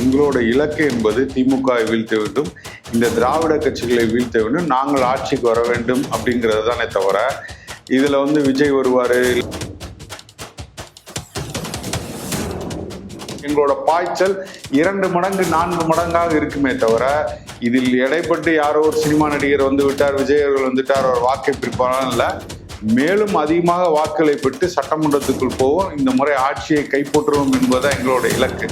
எங்களோட இலக்கு என்பது திமுக வீழ்த்த வேண்டும். இந்த திராவிட கட்சிகளை வீழ்த்த வேண்டும். நாங்கள் ஆட்சிக்கு வர வேண்டும் அப்படிங்கிறது தானே தவிர இதில் வந்து விஜய் வருவார் எங்களோட பாய்ச்சல் இரண்டு மடங்கு நான்கு மடங்காக இருக்குமே தவிர இதில் எடைப்பட்டு யாரோ ஒரு சினிமா நடிகர் வந்து விட்டார் விஜய் அவர்கள் வந்துட்டார் அவர் வாக்கை பிரிப்பாலும் இல்லை. மேலும் அதிகமாக வாக்குகளை பெற்று சட்டமன்றத்துக்குள் போவோம். இந்த முறை ஆட்சியை கைப்பற்றுவோம் என்பதுதான் எங்களோட இலக்கு.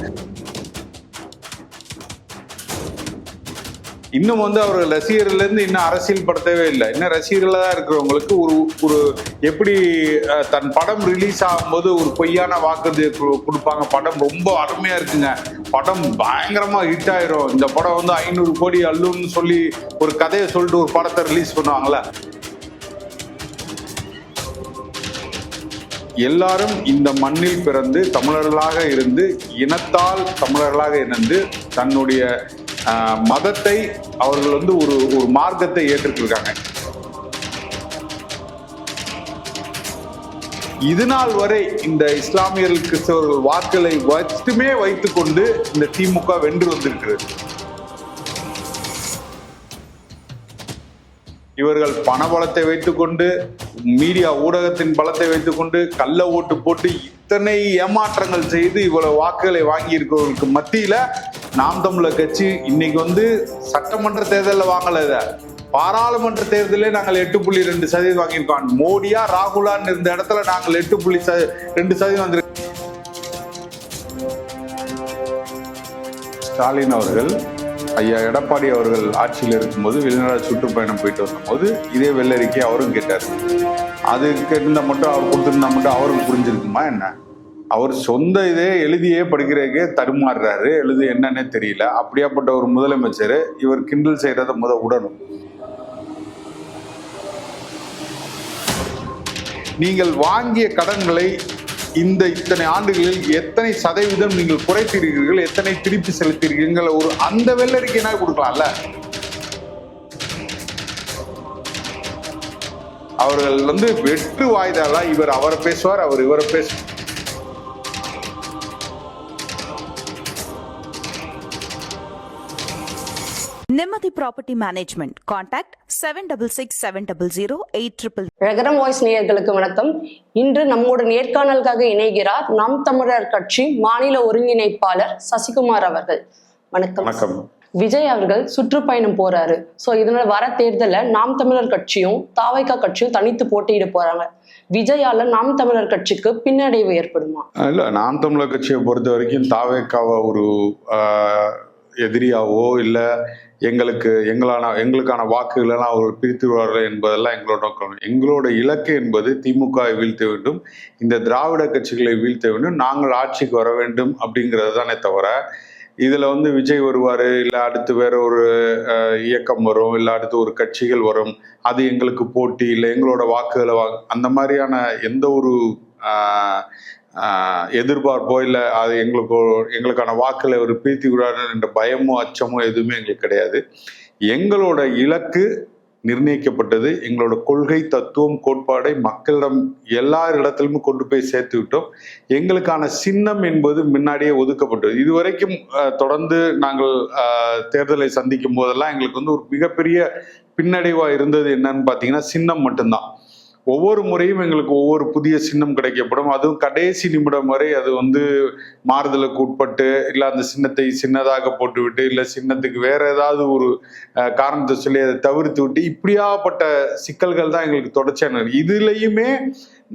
இன்னும் வந்து அவர் ரசிகர்ல இருந்து இன்னும் அரசியல் படுத்தவே இல்லை. இன்னும் ரசிகர்களாக தான் இருக்கிறவங்களுக்கு ஒரு ஒரு எப்படி தன் படம் ரிலீஸ் ஆகும்போது ஒரு பொய்யான வாக்குறுதி கொடுப்பாங்க. படம் ரொம்ப அருமையா இருக்குங்க. படம் பயங்கரமா ஹிட் ஆயிரும். இந்த படம் வந்து ஐநூறு கோடி அள்ளுன்னு சொல்லி ஒரு கதையை சொல்லிட்டு ஒரு படத்தை ரிலீஸ் பண்ணுவாங்கல்ல. எல்லாரும் இந்த மண்ணில் பிறந்து தமிழர்களாக இருந்து இனத்தால் தமிழர்களாக இணைந்து தன்னுடைய மதத்தை அவர்கள் வந்து ஒரு ஒரு மார்க்கத்தை ஏற்றுக்கிருக்காங்க இதுநாள் வரை இந்த இஸ்லாமியர்கள் கிறிஸ்தவர்கள் வாக்குகளை மட்டுமே வைத்துக்கொண்டு இந்த திமுக வென்று வந்திருக்கிறது. இவர்கள் பண பலத்தை வைத்துக்கொண்டு மீடியா ஊடகத்தின் பலத்தை வைத்துக்கொண்டு கள்ள ஓட்டு போட்டு இத்தனை ஏமாற்றங்கள் செய்து இவ்வளவு வாக்குகளை வாங்கி இருக்கிறவர்களுக்கு மத்தியில நாம் தமிழர் கட்சி இன்னைக்கு வந்து சட்டமன்ற தேர்தலில் வாங்கலை பாராளுமன்ற தேர்தலே நாங்கள் எட்டு புள்ளி ரெண்டு சதவீதம் வாங்கியிருக்கோம். மோடியா ராகுலான்னு இருந்த இடத்துல நாங்கள் எட்டு புள்ளி ச- ரெண்டு சதவீதம் வந்திருக்கோம் ஸ்டாலின் அவர்கள் ஐயா எடப்பாடி அவர்கள் ஆட்சியில் இருக்கும்போது வெளிநாடு சுற்றுப்பயணம் போயிட்டு வந்தபோது இதே வெள்ளரிக்கை அவரும் கேட்டார். அது கேட்டிருந்தா மட்டும் அவர் கொடுத்துருந்தா மட்டும் அவருக்கு புரிஞ்சிருக்குமா என்ன? அவர் சொந்த இதே எழுதியே படிக்கிறதுக்கே தடுமாறுறாரு. எழுது என்னன்னே தெரியல. அப்படியாப்பட்ட ஒரு முதலமைச்சர் இவர் கிண்டல் செய்கிறத முத உடனும் நீங்கள் வாங்கிய கடன்களை இந்த இத்தனை ஆண்டுகளில் எத்தனை சதவீதம் நீங்கள் குறைத்தீர்கள் எத்தனை திருப்பி செலுத்தீர்கள் ஒரு அந்த வெள்ளரிக்கைனா கொடுக்கலாம்ல? அவர்கள் வந்து வெற்று வாய்தாலா இவர் அவரை பேசுவார் அவர் இவரை பேசுவார். Nimmathi property management contact seven double six seven double zero eight triple ரகரம் voice நேயர்களுக்கு வணக்கம். இன்று நம்மோட நேர்காணலுக்காக இணைகிறார் நாம் தமிழர் கட்சி மாநில ஒருங்கிணைப்பாளர் சசிகுமார் அவர்கள். வணக்கம். வணக்கம். விஜய் அவர்கள் சுற்றுப்பயணம் போறாரு. சோ இதனால வர தேர்தலில் நாம் தமிழர் கட்சியும் தாவைக்கா கட்சியும் தனித்து போட்டியிட போறாங்க. விஜயால நாம் தமிழர் கட்சிக்கு பின்னடைவு ஏற்படுமா? இல்ல நாம் தமிழர் கட்சியை பொறுத்த வரைக்கும் தாவேக்காவை ஒரு ஆஹ், எதிரியாவோ இல்ல எங்களுக்கு எங்களான எங்களுக்கான வாக்குகளெல்லாம் அவர்கள் பிரித்து விடுவார்கள் என்பதெல்லாம் எங்களோட நோக்கம். எங்களோட இலக்கு என்பது திமுக வீழ்த்த வேண்டும். இந்த திராவிட கட்சிகளை வீழ்த்த வேண்டும். நாங்கள் ஆட்சிக்கு வர வேண்டும் அப்படிங்கிறது தானே தவிர இதில் வந்து விஜய் வருவார் இல்லை அடுத்து வேற ஒரு இயக்கம் வரும் இல்லை அடுத்து ஒரு கட்சிகள் வரும் அது எங்களுக்கு போட்டி இல்லை எங்களோட வாக்குகளை வா அந்த மாதிரியான எந்த ஒரு எதிர்பார்ப்போ இல்லை அது எங்களுக்கு எங்களுக்கான வாக்கில் ஒரு பீர்த்தி விடாரு என்ற பயமோ அச்சமோ எதுவுமே எங்களுக்கு கிடையாது. எங்களோட இலக்கு நிர்ணயிக்கப்பட்டது. எங்களோட கொள்கை தத்துவம் கோட்பாடை மக்களிடம் எல்லா இடத்திலுமே கொண்டு போய் சேர்த்து விட்டோம். எங்களுக்கான சின்னம் என்பது முன்னாடியே ஒதுக்கப்பட்டது. இதுவரைக்கும் தொடர்ந்து நாங்கள் தேர்தலை சந்திக்கும் போதெல்லாம் எங்களுக்கு வந்து ஒரு மிகப்பெரிய பின்னடைவாக இருந்தது என்னன்னு பார்த்தீங்கன்னா சின்னம் மட்டும்தான். ஒவ்வொரு முறையும் எங்களுக்கு ஒவ்வொரு புதிய சின்னம் கிடைக்கப்படும். அதுவும் கடைசி நிமிடம் வரை அது வந்து மாறுதலுக்கு உட்பட்டு இல்லை அந்த சின்னத்தை சின்னதாக போட்டுவிட்டு இல்லை சின்னத்துக்கு வேற ஏதாவது ஒரு காரணத்தை சொல்லி அதை தவிர்த்து விட்டு இப்படியாப்பட்ட சிக்கல்கள் தான் எங்களுக்கு தொடர்ச்சியான இதுலேயுமே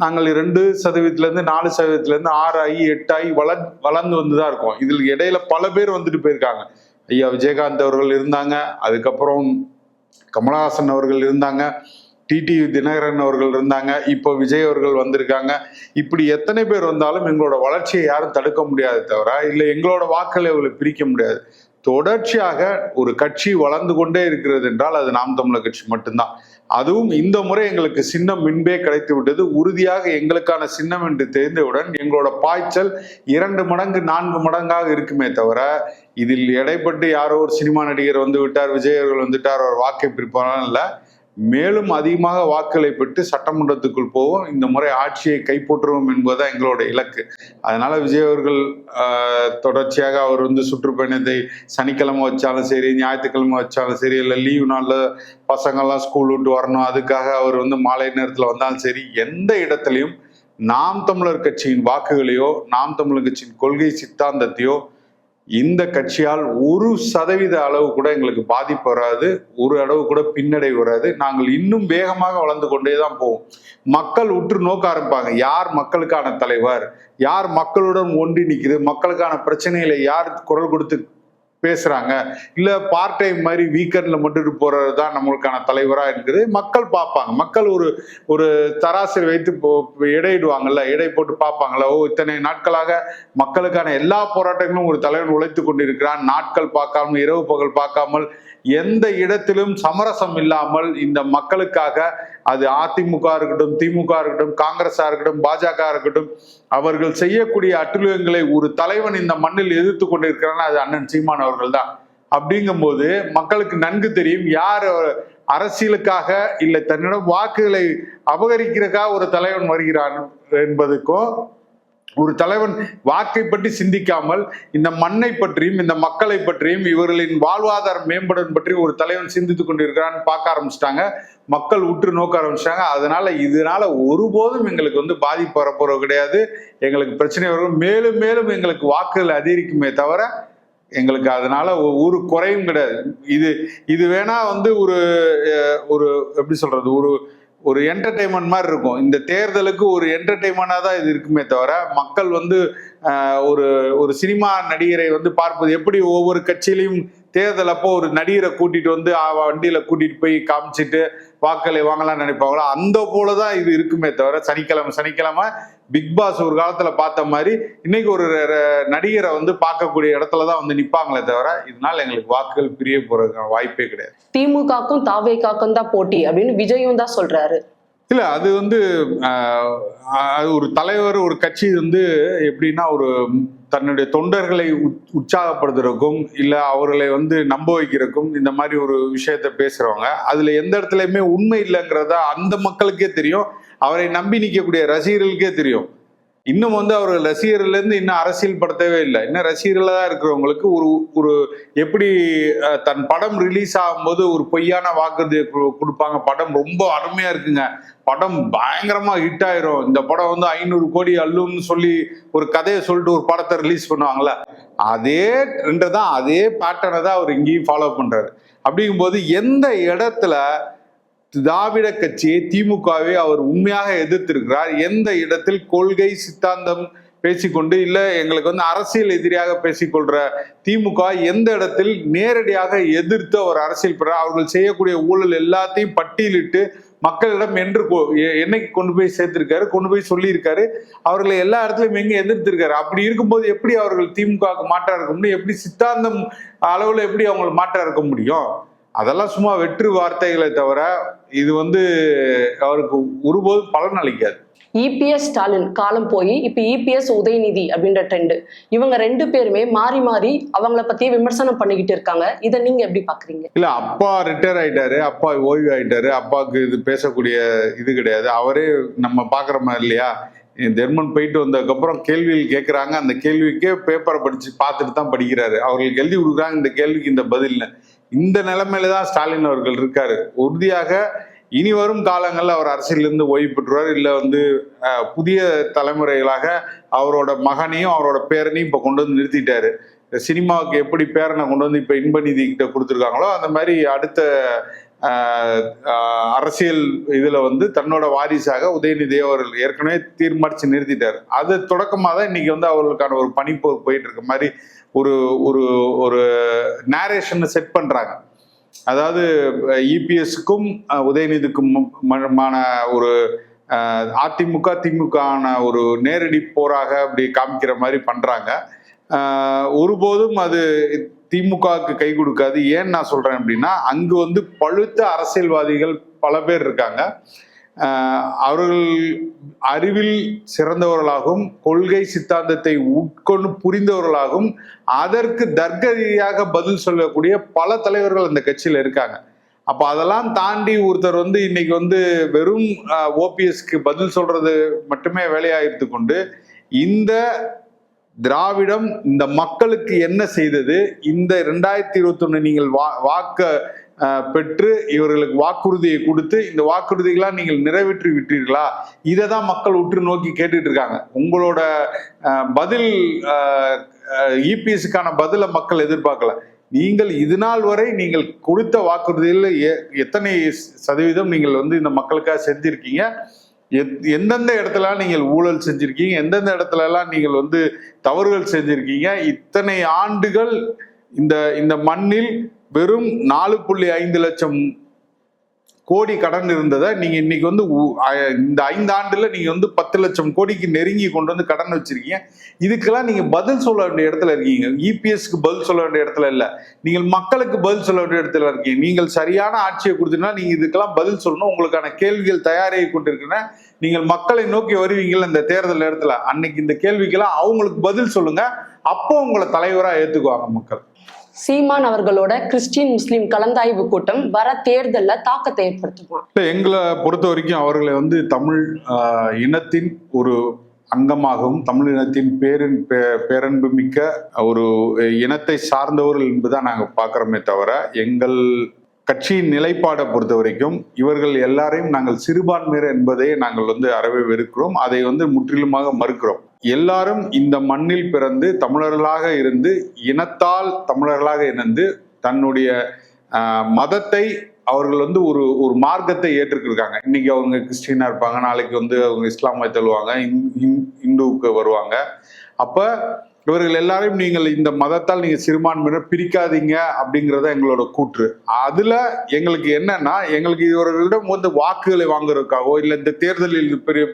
நாங்கள் ரெண்டு சதவீதத்துலேருந்து நாலு சதவீதத்துலேருந்து ஆறு ஆகி எட்டு ஆகி வள வளர்ந்து வந்து தான் இருக்கோம். இதில் இடையில பல பேர் வந்துட்டு போயிருக்காங்க. ஐயா விஜயகாந்த் அவர்கள் இருந்தாங்க அதுக்கப்புறம் கமலஹாசன் அவர்கள் இருந்தாங்க. டிடி தினகரன் அவர்கள் இருந்தாங்க இப்போ விஜய் அவர்கள் வந்திருக்காங்க. இப்படி எத்தனை பேர் வந்தாலும் எங்களோட வளர்ச்சியை யாரும் தடுக்க முடியாது தவிர இல்லை எங்களோட வாக்களை அவங்களை பிரிக்க முடியாது. தொடர்ச்சியாக ஒரு கட்சி வளர்ந்து கொண்டே இருக்கிறது என்றால் அது நாம் தமிழர் கட்சி மட்டும்தான். அதுவும் இந்த முறை எங்களுக்கு சின்னம் முன்பே கிடைத்து விட்டது. உறுதியாக எங்களுக்கான சின்னம் என்று தெரிந்தவுடன் எங்களோட பாய்ச்சல் இரண்டு மடங்கு நான்கு மடங்காக இருக்குமே தவிர இதில் எடைப்பட்டு யாரோ ஒரு சினிமா நடிகர் வந்து விட்டார் விஜய் அவர்கள் வந்துட்டார் அவர் வாக்கை பிரிப்பாலும் இல்லை. மேலும் அதிகமாக வாக்குகளை பெற்று சட்டமன்றத்துக்குள் போவோம். இந்த முறை ஆட்சியை கைப்பற்றுவோம் என்பதுதான் எங்களோட இலக்கு. அதனால விஜய் அவர்கள் தொடர்ச்சியாக அவர் வந்து சுற்றுப்பயணத்தை சனிக்கிழமை வச்சாலும் சரி ஞாயிற்றுக்கிழமை வச்சாலும் சரி இல்லை லீவு நாளில் பசங்கள்லாம் ஸ்கூல் விட்டு வரணும் அதுக்காக அவர் வந்து மாலை நேரத்தில் வந்தாலும் சரி எந்த இடத்துலையும் நாம் தமிழர் கட்சியின் வாக்குகளையோ நாம் தமிழர் கட்சியின் கொள்கை சித்தாந்தத்தையோ இந்த கட்சியால் ஒரு சதவீத அளவு கூட எங்களுக்கு பாதிப்பு வராது. ஒரு அளவு கூட பின்னடை வராது. நாங்கள் இன்னும் வேகமாக வளர்ந்து கொண்டே தான் போவோம். மக்கள் உற்று நோக்க ஆரம்பிப்பாங்க. யார் மக்களுக்கான தலைவர்? யார் மக்களுடன் ஒன்றி நிற்குது மக்களுக்கான பிரச்சனைகளை யார் குரல் கொடுத்து பேசுறாங்க. இல்ல பார்ட் டைம் மாதிரி வீக்கெண்ட்ல மட்டும் போறது தான் நம்மளுக்கான தலைவரா இருக்குது. மக்கள் பார்ப்பாங்க. மக்கள் ஒரு ஒரு தராசரி வைத்து இடையிடுவாங்கல்ல இடை எடை போட்டு பார்ப்பாங்கல்ல. ஓ இத்தனை நாட்களாக மக்களுக்கான எல்லா போராட்டங்களும் ஒரு தலைவன் உழைத்து கொண்டிருக்கிறான். நாட்கள் பார்க்காமல் இரவு பகல் பார்க்காமல் எந்த இடத்திலும் சமரசம் இல்லாமல் இந்த மக்களுக்காக அது அதிமுக இருக்கட்டும் திமுக இருக்கட்டும் காங்கிரஸா இருக்கட்டும் பாஜக இருக்கட்டும் அவர்கள் செய்யக்கூடிய அட்டுழியங்களை ஒரு தலைவன் இந்த மண்ணில் எதிர்த்து கொண்டிருக்கிறான் அது அண்ணன் சீமான் அவர்கள் தான். அப்படிங்கும்போது மக்களுக்கு நன்கு தெரியும் யார் அரசியலுக்காக இல்லை தன்னிடம் வாக்குகளை அபகரிக்கிறதுக்காக ஒரு தலைவன் வருகிறான் என்பதுக்கும் ஒரு தலைவன் வாக்கை பற்றி சிந்திக்காமல் இந்த மண்ணை பற்றியும் இந்த மக்களை பற்றியும் இவர்களின் வாழ்வாதாரம் மேம்படும் பற்றி ஒரு தலைவன் சிந்தித்துக் கொண்டிருக்கிறான்னு பார்க்க ஆரம்பிச்சிட்டாங்க. மக்கள் உற்று நோக்க ஆரம்பிச்சிட்டாங்க. அதனால இதனால ஒருபோதும் எங்களுக்கு வந்து பாதிப்பு வரப்போறது கிடையாது. எங்களுக்கு பிரச்சனை வரும். மேலும் மேலும் எங்களுக்கு வாக்குகள் அதிகரிக்குமே தவிர எங்களுக்கு அதனால ஒரு குறையும் கிடையாது. இது இது வேணா வந்து ஒரு ஒரு எப்படி சொல்றது? ஒரு ஒரு என்டர்டைன்மெண்ட் மாதிரி இருக்கும். இந்த தேர்தலுக்கு ஒரு என்டர்டைன்மெண்டாக தான் இது இருக்குமே தவிர மக்கள் வந்து ஒரு ஒரு சினிமா நடிகரை வந்து பார்ப்பது எப்படி ஒவ்வொரு கட்சியிலையும் தேர்தல் அப்போ ஒரு நடிகரை கூட்டிட்டு வந்து வண்டியில கூட்டிட்டு போய் காமிச்சிட்டு வாக்களை வாங்கலாம்னு நினைப்பாங்களோ அந்த போலதான் இது இருக்குமே தவிர சனிக்கிழமை சனிக்கிழமை பிக் பாஸ் ஒரு காலத்துல பார்த்த மாதிரி இன்னைக்கு ஒரு நடிகரை வந்து பார்க்கக்கூடிய இடத்துல தான் வந்து நிப்பாங்களே தவிர இதனால எங்களுக்கு வாக்குகள் பிரிய போறதுக்கான வாய்ப்பே கிடையாது. திமுகக்கும் தாவேக்காக்கும் தான் போட்டி அப்படின்னு விஜயும் தான் சொல்றாரு. இல்ல அது வந்து அது ஒரு தலைவர் ஒரு கட்சி வந்து எப்படின்னா ஒரு தன்னுடைய தொண்டர்களை உற்- உற்சாகப்படுத்துறதுக்கும் இல்ல அவர்களை வந்து நம்ப வைக்கிறதுக்கும் இந்த மாதிரி ஒரு விஷயத்த பேசுறவங்க. அதுல எந்த இடத்துலயுமே உண்மை இல்லைங்கிறதா அந்த மக்களுக்கே தெரியும். அவரை நம்பி நிற்கக்கூடிய ரசிகர்களுக்கே தெரியும். இன்னும் வந்து அவர் ரசிகர்ல இருந்து இன்னும் அரசியல் படுத்தவே இல்லை. இன்னும் ரசிகர்களாக தான் இருக்கிறவங்களுக்கு ஒரு ஒரு எப்படி தன் படம் ரிலீஸ் ஆகும்போது ஒரு பொய்யான வாக்குறுதி கொடுப்பாங்க. படம் ரொம்ப அருமையா இருக்குங்க. படம் பயங்கரமா ஹிட் ஆயிரும். இந்த படம் வந்து ஐநூறு கோடி அள்ளும்னு சொல்லி ஒரு கதையை சொல்லிட்டு ஒரு படத்தை ரிலீஸ் பண்ணுவாங்கல்ல. அதே தான் அதே பேட்டர்னை தான் அவர் இங்கேயும் ஃபாலோ பண்றாரு. அப்படிங்கும்போது எந்த இடத்துல திராவிட கட்சியை திமுகவை அவர் உண்மையாக எதிர்த்திருக்கிறார். எந்த இடத்தில் கொள்கை சித்தாந்தம் பேசிக்கொண்டு இல்ல எங்களுக்கு வந்து அரசியல் எதிரியாக பேசிக்கொள்ற திமுக எந்த இடத்தில் நேரடியாக எதிர்த்து அவர் அரசியல் பெற அவர்கள் செய்யக்கூடிய ஊழல் எல்லாத்தையும் பட்டியலிட்டு மக்களிடம் என்று கொ- எ- என்னைக்கு கொண்டு போய் சேர்த்திருக்காரு கொண்டு போய் சொல்லியிருக்காரு. அவர்களை எல்லா இடத்துலையும் எங்க எதிர்த்திருக்காரு? அப்படி இருக்கும்போது எப்படி அவர்கள் திமுகவுக்கு மாற்றா இருக்க முடியும்? எப்படி சித்தாந்தம் அளவுல எப்படி அவங்களை மாற்றா இருக்க முடியும்? அதெல்லாம் சும்மா வெற்று வார்த்தைகளை தவிர இது வந்து அவருக்கு ஒருபோதும் பலன் அளிக்காது. இபிஎஸ் ஸ்டாலின் காலம் போய் இப்ப இபிஎஸ் உதயநிதி அப்படின்ற ட்ரெண்ட் இவங்க ரெண்டு பேருமே மாறி மாறி அவங்கள பத்தியே விமர்சனம் பண்ணிக்கிட்டு இருக்காங்க. இதை நீங்க எப்படி பாக்குறீங்க? இல்ல அப்பா ரிட்டையர் ஆயிட்டாரு அப்பா ஓய்வு ஆயிட்டாரு அப்பாவுக்கு இது பேசக்கூடிய இது கிடையாது. அவரே நம்ம பாக்குற மாதிரி இல்லையா? ஜெர்மன் போயிட்டு வந்ததுக்கப்புறம் கேள்விகள் கேட்குறாங்க அந்த கேள்விக்கே பேப்பரை படிச்சு பார்த்துட்டு தான் படிக்கிறாரு. அவர்களுக்கு எழுதி கொடுக்குறாங்க. இந்த கேள்விக்கு இந்த பதில்னு இந்த நிலைமையில தான் ஸ்டாலின் அவர்கள் இருக்காரு. உறுதியாக இனி வரும் காலங்களில் அவர் அரசியலிருந்து ஓய்வு பெற்றுவார். இல்லை வந்து புதிய தலைமுறைகளாக அவரோட மகனையும் அவரோட பேரனையும் இப்போ கொண்டு வந்து நிறுத்திட்டாரு. சினிமாவுக்கு எப்படி பேரனை கொண்டு வந்து இப்போ இன்பநிதி கிட்ட கொடுத்துருக்காங்களோ அந்த மாதிரி அடுத்த அரசியல் இதில் வந்து தன்னோட வாரிசாக உதயநிதி அவர்கள் ஏற்கனவே தீர்மானிச்சு நிறுத்திட்டார். அது தொடக்கமாக தான் இன்னைக்கு வந்து அவர்களுக்கான ஒரு பணிப்போர் போயிட்டு இருக்க மாதிரி ஒரு ஒரு ஒரு நேரேஷன் செட் பண்ணுறாங்க அதாவது இபிஎஸ்க்கும் உதயநிதிக்கும் ஒரு அதிமுக அதிமுக திமுகன ஒரு நேரடி போராக அப்படி காமிக்கிற மாதிரி பண்ணுறாங்க ஒருபோதும் அது திமுகவுக்கு கை கொடுக்காது. ஏன் நான் சொல்றேன் அப்படின்னா அங்கு வந்து பழுத்த அரசியல்வாதிகள் பல பேர் இருக்காங்க. அவர்கள் அறிவில் சிறந்தவர்களாகவும் கொள்கை சித்தாந்தத்தை உட்கொண்டு புரிந்தவர்களாகவும் அதற்கு தர்க்க ரீதியாக பதில் சொல்லக்கூடிய பல தலைவர்கள் அந்த கட்சியில் இருக்காங்க. அப்போ அதெல்லாம் தாண்டி ஒருத்தர் வந்து இன்னைக்கு வந்து வெறும் ஓபிஎஸ்க்கு பதில் சொல்றது மட்டுமே வேலையா கொண்டு இந்த திராவிடம் இந்த மக்களுக்கு என்ன செய்தது? இந்த ரெண்டாயிரத்தி இருபத்தி நீங்கள் வா வாக்க பெற்று இவர்களுக்கு வாக்குறுதியை கொடுத்து இந்த வாக்குறுதிகளாக நீங்கள் நிறைவேற்றி விட்டீர்களா? இதை தான் மக்கள் உற்று நோக்கி கேட்டுட்டு இருக்காங்க. உங்களோட பதில் இபிஎஸ்க்கான பதிலை மக்கள் எதிர்பார்க்கல. நீங்கள் இது நாள் வரை நீங்கள் கொடுத்த வாக்குறுதியில் எ- எத்தனை சதவீதம் நீங்கள் வந்து இந்த மக்களுக்காக செஞ்சிருக்கீங்க? எந்தெந்த இடத்துல நீங்கள் ஊழல் செஞ்சிருக்கீங்க எந்தெந்த இடத்துல எல்லாம் நீங்கள் வந்து தவறுகள் செஞ்சிருக்கீங்க இத்தனை ஆண்டுகள் இந்த இந்த மண்ணில் வெறும் நாலு புள்ளி ஐந்து லட்சம் கோடி கடன் இருந்ததை நீங்க இன்னைக்கு வந்து இந்த ஐந்து ஆண்டுல நீங்க வந்து பத்து லட்சம் கோடிக்கு நெருங்கி கொண்டு வந்து கடன் வச்சிருக்கீங்க. இதுக்கெல்லாம் நீங்க பதில் சொல்ல வேண்டிய இடத்துல இருக்கீங்க. இபிஎஸ்க்கு பதில் சொல்ல வேண்டிய இடத்துல இல்ல. நீங்கள் மக்களுக்கு பதில் சொல்ல வேண்டிய இடத்துல இருக்கீங்க. நீங்கள் சரியான ஆட்சியை கொடுத்தீங்கன்னா நீங்க இதுக்கெல்லாம் பதில் சொல்லணும். உங்களுக்கான கேள்விகள் தயாராகி கொண்டிருக்கிற நீங்கள் மக்களை நோக்கி வருவீங்கள் இந்த தேர்தல் இடத்துல அன்னைக்கு இந்த கேள்விக்கெல்லாம் அவங்களுக்கு பதில் சொல்லுங்க. அப்போ உங்களை தலைவராக ஏற்றுக்குவாங்க மக்கள். சீமான் அவர்களோட கிறிஸ்டின் முஸ்லீம் கலந்தாய்வு கூட்டம் வர தேர்தல்ல தாக்கத்தை ஏற்படுத்துமா? எங்களை பொறுத்த வரைக்கும் அவர்களை வந்து தமிழ் இனத்தின் ஒரு அங்கமாகவும் தமிழ் இனத்தின் பேரின் பே- பேரன்பு மிக்க ஒரு இனத்தை சார்ந்தவர்கள் என்பதுதான் நாங்கள் பார்க்குறோமே தவிர எங்கள் கட்சியின் நிலைப்பாடை பொறுத்த வரைக்கும் இவர்கள் எல்லாரையும் நாங்கள் சிறுபான்மையர் என்பதை நாங்கள் வந்து அறவே வெறுக்கிறோம். அதை வந்து முற்றிலுமாக மறுக்கிறோம். எல்லாரும் இந்த மண்ணில் பிறந்து தமிழர்களாக இருந்து இனத்தால் தமிழர்களாக இணைந்து தன்னுடைய மதத்தை அவர்கள் வந்து ஒரு ஒரு மார்க்கத்தை ஏற்றுக்கிருக்காங்க. இன்னைக்கு அவங்க கிறிஸ்டினா இருப்பாங்க நாளைக்கு வந்து அவங்க இஸ்லாமை தழுவாங்க இந்துவுக்கு வருவாங்க. அப்ப இவர்கள் எல்லாரையும் நீங்கள் இந்த மதத்தால் நீங்க சிறுபான்மையினர் பிரிக்காதீங்க அப்படிங்கிறத எங்களோட கூற்று. அதுல எங்களுக்கு என்னன்னா எங்களுக்கு இவர்களிடம் வந்து வாக்குகளை வாங்குறதுக்காகவோ இல்லை இந்த தேர்தலில் பெரிய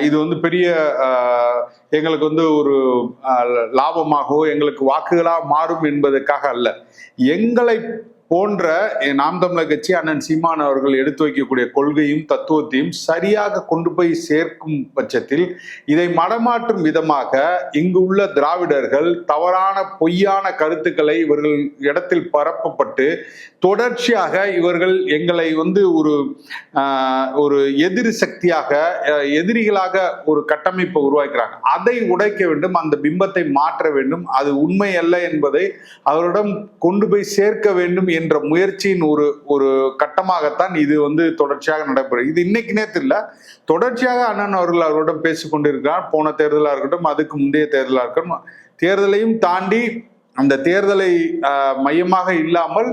இது வந்து பெரிய ஆஹ் எங்களுக்கு வந்து ஒரு லாபமாகவோ எங்களுக்கு வாக்குகளாக மாறும் என்பதற்காக அல்ல. எங்களை போன்ற நாம் தமிழர் கட்சி அண்ணன் சீமான் அவர்கள் எடுத்து வைக்கக்கூடிய கொள்கையும் தத்துவத்தையும் சரியாக கொண்டு போய் சேர்க்கும் பட்சத்தில் இதை மடமாற்றும் விதமாக இங்கு உள்ள திராவிடர்கள் தவறான பொய்யான கருத்துக்களை இவர்கள் இடத்தில் பரப்பப்பட்டு தொடர்ச்சியாக இவர்கள் எங்களை வந்து ஒரு ஒரு எதிரி சக்தியாக எதிரிகளாக ஒரு கட்டமைப்பை உருவாக்குறாங்க. அதை உடைக்க வேண்டும் அந்த பிம்பத்தை மாற்ற வேண்டும். அது உண்மை அல்ல என்பதை அவரிடம் கொண்டு போய் சேர்க்க வேண்டும் என்ற முயற்சியின் ஒரு ஒரு கட்டமாகத்தான் இது வந்து தொடர்ச்சியாக நடைபெறும். இது இன்னைக்கு நேற்று தொடர்ச்சியாக அண்ணன் அவர்கள் அவரிடம் பேசிக்கொண்டிருக்கிறார் போன தேர்தலாக இருக்கட்டும் அதுக்கு முந்தைய தேர்தலாக இருக்கட்டும். தேர்தலையும் தாண்டி அந்த தேர்தலை மையமாக இல்லாமல்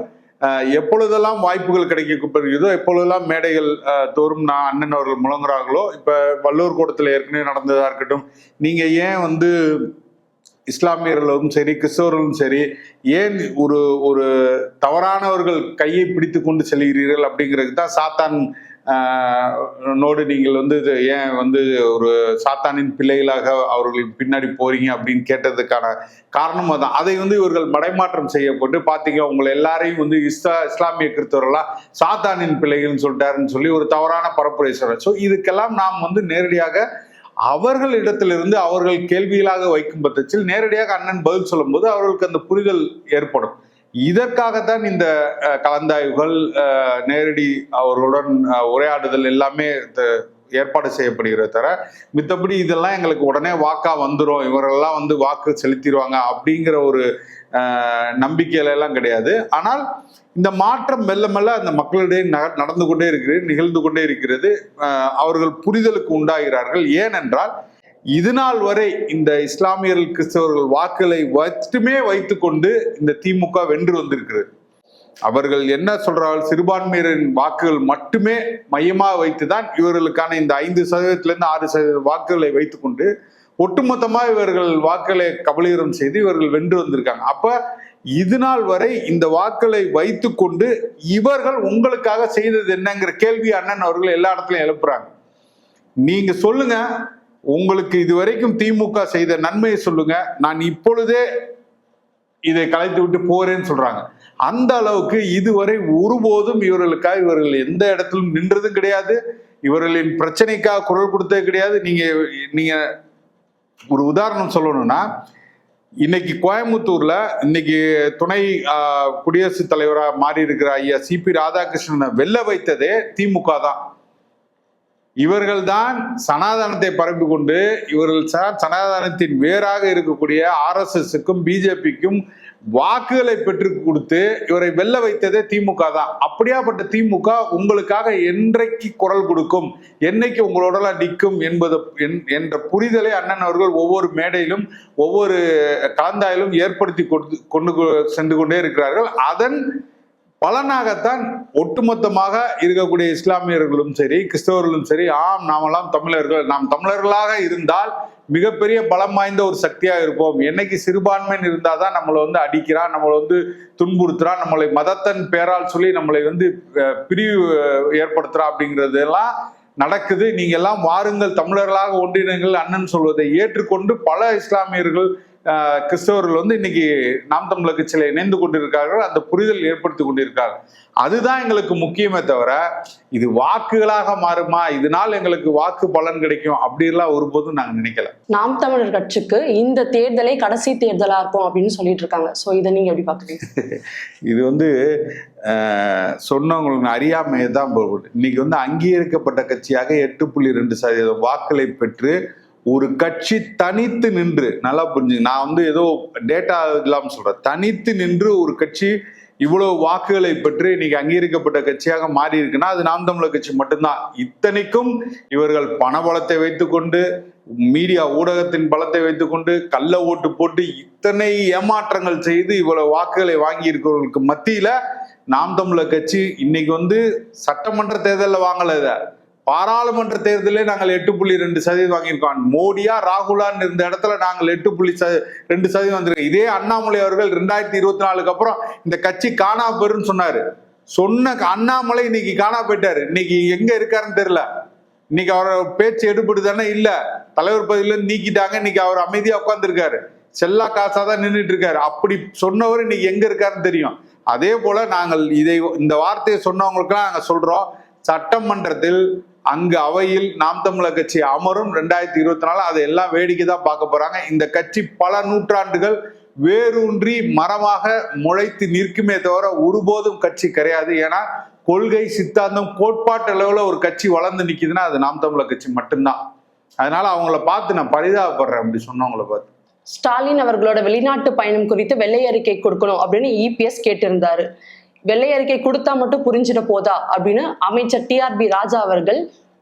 எப்பொழுதெல்லாம் வாய்ப்புகள் கிடைக்கப்படுகிறதோ எப்பொழுதெல்லாம் மேடைகள் தோறும் நான் அண்ணன் அவர்கள் முழங்குறாங்களோ இப்போ வல்லூர் கூடத்தில் ஏற்கனவே நடந்ததாக இருக்கட்டும் நீங்கள் ஏன் வந்து இஸ்லாமியர்களும் சரி கிறிஸ்தவர்களும் சரி ஏன் ஒரு ஒரு தவறானவர்கள் கையை பிடித்து கொண்டு செல்கிறீர்கள் அப்படிங்கிறதுக்கு தான் சாத்தான் நோடு நீங்கள் வந்து இது ஏன் வந்து ஒரு சாத்தானின் பிள்ளைகளாக அவர்கள் பின்னாடி போறீங்க அப்படின்னு கேட்டதுக்கான காரணம் அதான். அதை வந்து இவர்கள் மடைமாற்றம் செய்யப்பட்டு பார்த்தீங்க உங்களை எல்லாரையும் வந்து இஸ்லா இஸ்லாமிய கிறிஸ்தவர்களா சாத்தானின் பிள்ளைகள்னு சொல்லிட்டாருன்னு சொல்லி ஒரு தவறான பரப்புரை சொல்றாரு. ஸோ இதுக்கெல்லாம் நாம் வந்து நேரடியாக அவர்களிடத்திலிருந்து அவர்கள் கேள்விகளாக வைக்கும் பட்சத்தில் நேரடியாக அண்ணன் பதில் சொல்லும்போது அவர்களுக்கு அந்த புரிதல் ஏற்படும். இதற்காகத்தான் இந்த கலந்தாய்வுகள் நேரடி அவர்களுடன் உரையாடுதல் எல்லாமே த- ஏற்பாடு செய்யப்படுகிறது தவிர மித்தபடி இதெல்லாம் எங்களுக்கு உடனே வாக்கா வந்துடும் இவரெல்லாம் வந்து வாக்கு செலுத்திடுவாங்க அப்படிங்கிற ஒரு நம்பிக்கையில எல்லாம் கிடையாது. ஆனால் இந்த மாற்றம் மெல்ல மெல்ல அந்த மக்களிடையே நடந்து கொண்டே இருக்கிறது நிகழ்ந்து கொண்டே இருக்கிறது. அவர்கள் புரிதலுக்கு உண்டாகிறார்கள். ஏனென்றால் இது நாள் வரை இந்த இஸ்லாமியர்கள் கிறிஸ்தவர்கள் வாக்குகளை மட்டுமே வைத்துக்கொண்டு இந்த திமுக வென்று வந்திருக்கிறது. அவர்கள் என்ன சொல்றார்கள் சிறுபான்மையினரின் வாக்குகள் மட்டுமே மையமாக வைத்துதான் இவர்களுக்கான இந்த ஐந்து சதவீதத்திலிருந்து ஆறு சதவீத வாக்குகளை வைத்துக்கொண்டு ஒட்டுமொத்தமாக இவர்கள் வாக்குகளை கபலீகரம் செய்து இவர்கள் வென்று வந்திருக்காங்க. அப்ப இது நாள் வரை இந்த வாக்களை வைத்துக்கொண்டு இவர்கள் உங்களுக்காக செய்தது என்னங்கிற கேள்வி அண்ணன் அவர்கள் எல்லா இடத்துலயும் எழுப்புறாங்க. நீங்க சொல்லுங்க உங்களுக்கு இதுவரைக்கும் திமுக செய்த நன்மையை சொல்லுங்க. நான் இப்பொழுதே இதை கலைத்து விட்டு போறேன்னு சொல்றாங்க. அந்த அளவுக்கு இதுவரை ஒருபோதும் இவர்களுக்காக இவர்கள் எந்த இடத்திலும் நின்றதும் கிடையாது. இவர்களின் பிரச்சனைக்காக குரல் கொடுத்தது கிடையாது. நீங்க நீங்க ஒரு உதாரணம் சொல்லணும்னா இன்னைக்கு கோயம்புத்தூர்ல இன்னைக்கு துணை குடியரசுத் தலைவராக மாறி இருக்கிற ஐயா சிபி ராதாகிருஷ்ணனை வெல்ல வைத்ததே திமுக தான். இவர்கள்தான் சனாதனத்தை பரப்பி கொண்டு இவர்கள் ச- சனாதனத்தின் வேறாக இருக்கக்கூடிய ஆர்எஸ்எஸ்க்கும் பிஜேபிக்கும் வாக்குகளை பெற்று கொடுத்து இவரை வெல்ல வைத்ததே திமுக தான். அப்படியாப்பட்ட திமுக உங்களுக்காக என்றைக்கு குரல் கொடுக்கும் என்னைக்கு உங்களோட நிற்கும் என்பது என்- என்ற புரிதலை அண்ணன் அவர்கள் ஒவ்வொரு மேடையிலும் ஒவ்வொரு கலந்தாயிலும் ஏற்படுத்தி கொடுத்து கொண்டு சென்று கொண்டே இருக்கிறார்கள். அதன் பலனாகத்தான் ஒட்டுமொத்தமாக இருக்கக்கூடிய இஸ்லாமியர்களும் சரி கிறிஸ்தவர்களும் சரி ஆம் நாமெல்லாம் தமிழர்கள். நாம் தமிழர்களாக இருந்தால் மிகப்பெரிய பலம் வாய்ந்த ஒரு சக்தியாக இருப்போம். என்னைக்கு சிறுபான்மைன்னு இருந்தால் தான் நம்மளை வந்து அடிக்கிறான் நம்மளை வந்து துன்புறுத்துறான் நம்மளை மதத்தன் பேரால் சொல்லி நம்மளை வந்து பிரிவு ஏற்படுத்துறா அப்படிங்கிறதெல்லாம் நடக்குது. நீங்கள் எல்லாம் வாருங்கள் தமிழர்களாக ஒன்றிணைங்கள் அண்ணன் சொல்வதை ஏற்றுக்கொண்டு பல இஸ்லாமியர்கள் கிறிஸ்தவர்கள் வந்து இன்னைக்கு நாம் தமிழர் கட்சியில இணைந்து கொண்டிருக்கார்கள் அந்த புரிதல் ஏற்படுத்தி கொண்டிருக்கார்கள் அதுதான் எங்களுக்கு முக்கியமே தவிர இது வாக்குகளாக மாறுமா? இதனால் எங்களுக்கு வாக்கு பலன் கிடைக்கும் அப்படிலாம் ஒருபோதும் நாங்க நினைக்கல. நாம் தமிழர் கட்சிக்கு இந்த தேர்தலே கடைசி தேர்தலா இருக்கும் அப்படின்னு சொல்லிட்டு இருக்காங்க. சோ இதை நீங்க எப்படி பாக்குறீங்க இது வந்து சொன்னவங்களுக்கு அறியாமையை தான் இன்னைக்கு வந்து அங்கீகரிக்கப்பட்ட கட்சியாக எட்டு புள்ளி ரெண்டு சதவீதம் வாக்களை பெற்று ஒரு கட்சி தனித்து நின்று நல்லா புரிஞ்சு நான் வந்து ஏதோ டேட்டா இல்லாமல் சொல்றேன். தனித்து நின்று ஒரு கட்சி இவ்வளவு வாக்குகளை பெற்று இன்னைக்கு அங்கீகரிக்கப்பட்ட கட்சியாக மாறி இருக்குன்னா அது நாம் தமிழர் கட்சி மட்டும்தான். இத்தனைக்கும் இவர்கள் பண பலத்தை வைத்துக்கொண்டு மீடியா ஊடகத்தின் பலத்தை வைத்துக்கொண்டு கள்ள ஓட்டு போட்டு இத்தனை ஏமாற்றங்கள் செய்து இவ்வளவு வாக்குகளை வாங்கி இருக்கிறவர்களுக்கு மத்தியில நாம் தமிழர் கட்சி இன்னைக்கு வந்து சட்டமன்ற தேர்தலில் வாங்கல இதை. பாராளுமன்ற தேர்தலே நாங்கள் எட்டு புள்ளி ரெண்டு சதவீதம் வாங்கியிருக்கோம். மோடியா ராகுலான்னு இருந்த இடத்துல நாங்கள் எட்டு புள்ளி ச ரெண்டு சதவீதம் வந்திருக்கோம் இதே அண்ணாமலை அவர்கள் ரெண்டாயிரத்தி இருபத்தி நாலுக்கு அப்புறம் இந்த கட்சி காணா போயிருன்னு சொன்னாரு. சொன்ன அண்ணாமலை இன்னைக்கு காணா போயிட்டாரு. இன்னைக்கு எங்க இருக்காருன்னு தெரியல. இன்னைக்கு அவரோட பேச்சு எடுபடுதானே இல்ல. தலைவர் பதவியில நீக்கிட்டாங்க. இன்னைக்கு அவர் அமைதியா உட்கார்ந்துருக்காரு. செல்லா காசா தான் நின்றுட்டு இருக்காரு அப்படி சொன்னவர் இன்னைக்கு எங்க இருக்காருன்னு தெரியும். அதே போல நாங்கள் இதை இந்த வார்த்தையை சொன்னவங்களுக்கெல்லாம் நாங்கள் சொல்றோம். சட்டமன்றத்தில் அங்கு அவையில் நாம் தமிழர் கட்சி அமரும். ரெண்டாயிரத்தி இருபத்தி நாலு அதை எல்லாம் வேடிக்கை தான் பார்க்க போறாங்க. இந்த கட்சி பல நூற்றாண்டுகள் வேரூன்றி மரமாக முளைத்து நிற்குமே தவிர ஒருபோதும் கட்சி கிடையாது. ஏன்னா கொள்கை சித்தாந்தம் கோட்பாட்டு அளவில் ஒரு கட்சி வளர்ந்து நிற்கிதுன்னா அது நாம் தமிழர் கட்சி மட்டும்தான். அதனால அவங்கள பார்த்து நான் பரிதாபப்படுறேன் அப்படி சொன்னவங்கள பார்த்து. ஸ்டாலின் அவர்களோட வெளிநாட்டு பயணம் குறித்து வெள்ளை அறிக்கை கொடுக்கணும் அப்படின்னு இபிஎஸ் கேட்டிருந்தாரு. வெள்ளை அறிக்கை கொடுத்தா மட்டும் புரிஞ்சிட போதா அப்படின்னு அமைச்சர் டிஆர்பி ராஜா அவர்கள்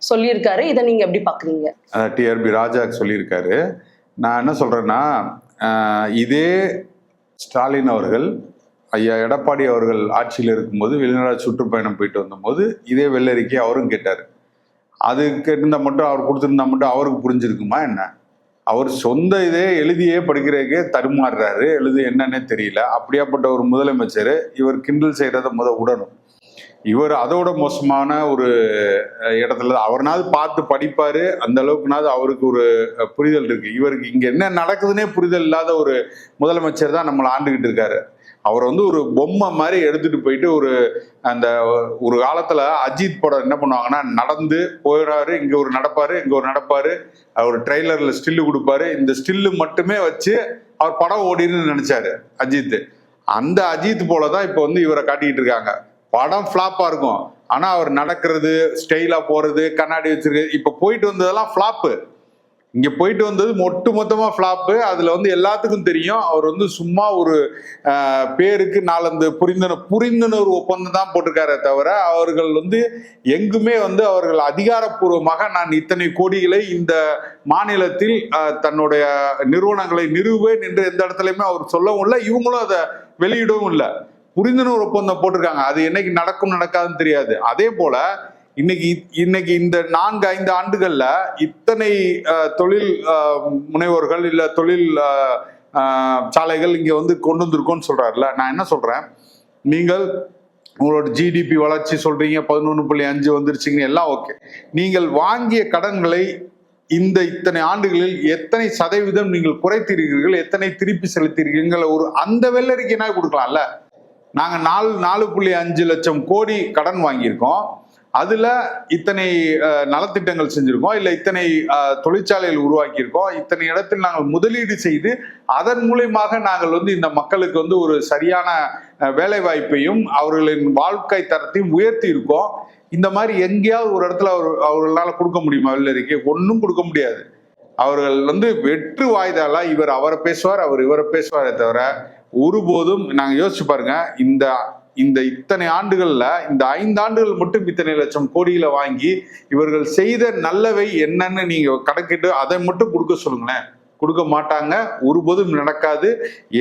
சொல்லியிருக்காரு. இதை நீங்க எப்படி பாக்குறீங்க? டிஆர்பி ராஜா சொல்லியிருக்காரு. நான் என்ன சொல்றேன்னா இதே ஸ்டாலின் அவர்கள் ஐயா எடப்பாடி அவர்கள் ஆட்சியில் இருக்கும்போது வெளிநாடு சுற்றுப்பயணம் போயிட்டு வந்தபோது இதே வெள்ளரிக்கை அவரும் கேட்டார். அது கேட்டிருந்தா மட்டும் அவர் கொடுத்துருந்தா மட்டும் அவருக்கு புரிஞ்சிருக்குமா என்ன? அவர் சொந்த இதே எழுதியே படிக்கிறதுக்கே தடுமாறுறாரு. எழுது என்னன்னே தெரியல. அப்படியாப்பட்ட ஒரு முதலமைச்சர் இவர் கிண்டல் செய்கிறத முத விடணும் இவர் அதோட மோசமான ஒரு இடத்துல அவர்னாவது பார்த்து படிப்பார். அந்த அளவுக்குனாவது அவருக்கு ஒரு புரிதல் இருக்குது இவருக்கு இங்கே என்ன நடக்குதுன்னே புரிதல் இல்லாத ஒரு முதலமைச்சர் தான் நம்மளை ஆண்டுகிட்டு இருக்காரு. அவர் வந்து ஒரு பொம்மை மாதிரி எடுத்துட்டு போயிட்டு ஒரு அந்த ஒரு காலத்துல அஜித் படம் என்ன பண்ணுவாங்கன்னா நடந்து போயிடாரு இங்க ஒரு நடப்பாரு இங்க ஒரு நடப்பாரு அவர் ட்ரெய்லர்ல ஸ்டில்லு கொடுப்பாரு இந்த ஸ்டில்லு மட்டுமே வச்சு அவர் படம் ஓடின்னு நினைச்சாரு அஜித். அந்த அஜித் போலதான் இப்போ வந்து இவரை காட்டிக்கிட்டு இருக்காங்க. படம் ஃப்ளாப்பா இருக்கும். ஆனா அவர் நடக்கிறது ஸ்டைலா போறது கண்ணாடி வச்சிருக்கு இப்ப போயிட்டு வந்ததெல்லாம் ஃப்ளாப்பு இங்க போயிட்டு வந்தது ஒட்டு மொத்தமா ஃப்ளாப்பு அதுல வந்து எல்லாத்துக்கும் தெரியும். அவர் வந்து சும்மா ஒரு பேருக்கு நாலந்து புரிந்துணர் புரிந்துணர்வு ஒப்பந்தம் தான் போட்டிருக்காரே தவிர அவர்கள் வந்து எங்குமே வந்து அவர்கள் அதிகாரப்பூர்வமாக நான் இத்தனை கோடிகளை இந்த மாநிலத்தில் தன்னுடைய நிறுவனங்களை நிறுவேன் என்று எந்த இடத்துலையுமே அவர் சொல்லவும் இல்லை. இவங்களும் அதை வெளியிடவும் இல்லை. புரிந்துணர்வு ஒப்பந்தம் போட்டிருக்காங்க. அது என்னைக்கு நடக்கும் நடக்காதுன்னு தெரியாது. அதே போல இன்னைக்கு இன்னைக்கு இந்த நான்கு ஐந்து ஆண்டுகள்ல இத்தனை தொழில் முனைவோர்கள் இல்ல தொழில் சாலைகள் இங்க வந்து கொண்டு வந்திருக்கோம்னு சொல்றாருல நான் என்ன சொல்றேன்? நீங்கள் உங்களோட ஜிடிபி வளர்ச்சி சொல்றீங்க பதினொன்று புள்ளி அஞ்சு வந்துருச்சுங்க எல்லாம் ஓகே. நீங்கள் வாங்கிய கடன்களை இந்த இத்தனை ஆண்டுகளில் எத்தனை சதவீதம் நீங்கள் குறைத்திருக்கிறீர்கள் எத்தனை திருப்பி செலுத்திருக்கீங்கள் ஒரு அந்த வெள்ளறிக்கைனா கொடுக்கலாம்ல. நாங்கள் நாலு நாலு புள்ளி அஞ்சு லட்சம் கோடி கடன் வாங்கியிருக்கோம். அதுல இத்தனை நலத்திட்டங்கள் செஞ்சிருக்கோம். இல்ல இத்தனை தொழிற்சாலைகள் உருவாக்கியிருக்கோம். இத்தனை இடத்தில் நாங்கள் முதலீடு செய்து அதன் மூலியமாக நாங்கள் வந்து இந்த மக்களுக்கு வந்து ஒரு சரியான வேலை வாய்ப்பையும் அவர்களின் வாழ்க்கை தரத்தையும் உயர்த்தி இருக்கோம் இந்த மாதிரி எங்கேயாவது ஒரு இடத்துல அவர் அவர்களால் கொடுக்க முடியுமா? வெள்ளரிக்கை ஒன்றும் கொடுக்க முடியாது. அவர்கள் வந்து வெற்று வாய்தாலா இவர் அவரை பேசுவார் அவர் இவரை பேசுவாரே தவிர ஒருபோதும் நாங்கள் யோசிச்சு பாருங்க இந்த இந்த இத்தனை ஆண்டுகள்ல இந்த ஐந்து ஆண்டுகள் மட்டும் இத்தனை லட்சம் கோடியில வாங்கி இவர்கள் செய்த நல்லவை என்னன்னு நீங்க கணக்கிட்டு அதை மட்டும் கொடுக்க சொல்லுங்களேன். கொடுக்க மாட்டாங்க ஒருபோதும் நடக்காது.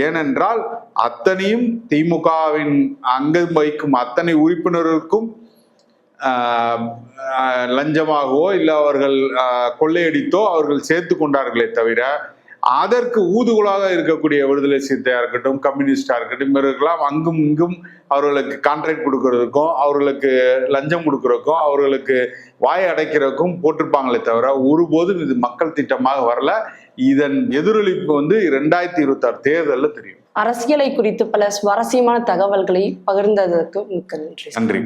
ஏனென்றால் அத்தனையும் திமுகவின் அங்கம் வைக்கும் அத்தனை உறுப்பினர்களுக்கும் லஞ்சமாகவோ இல்லை அவர்கள் கொள்ளையடித்தோ அவர்கள் சேர்த்து கொண்டார்களே தவிர அதற்கு ஊதுகுலாக இருக்கக்கூடிய விடுதலை சிறுத்தையா இருக்கட்டும் கம்யூனிஸ்டா இருக்கட்டும் இவர்களெல்லாம் அங்கும் இங்கும் அவர்களுக்கு கான்ட்ராக்ட் கொடுக்கறதுக்கும் அவர்களுக்கு லஞ்சம் கொடுக்கறதுக்கும் அவர்களுக்கு வாய் அடைக்கிறதுக்கும் போட்டிருப்பாங்களே தவிர ஒருபோதும் இது மக்கள் திட்டமாக வரல. இதன் எதிரொலிப்பு வந்து ரெண்டாயிரத்தி இருபத்தி ஆறு தேர்தலில் தெரியும். அரசியலை குறித்து பல சுவாரஸ்யமான தகவல்களை பகிர்ந்ததற்கு மிக்க நன்றி. நன்றி.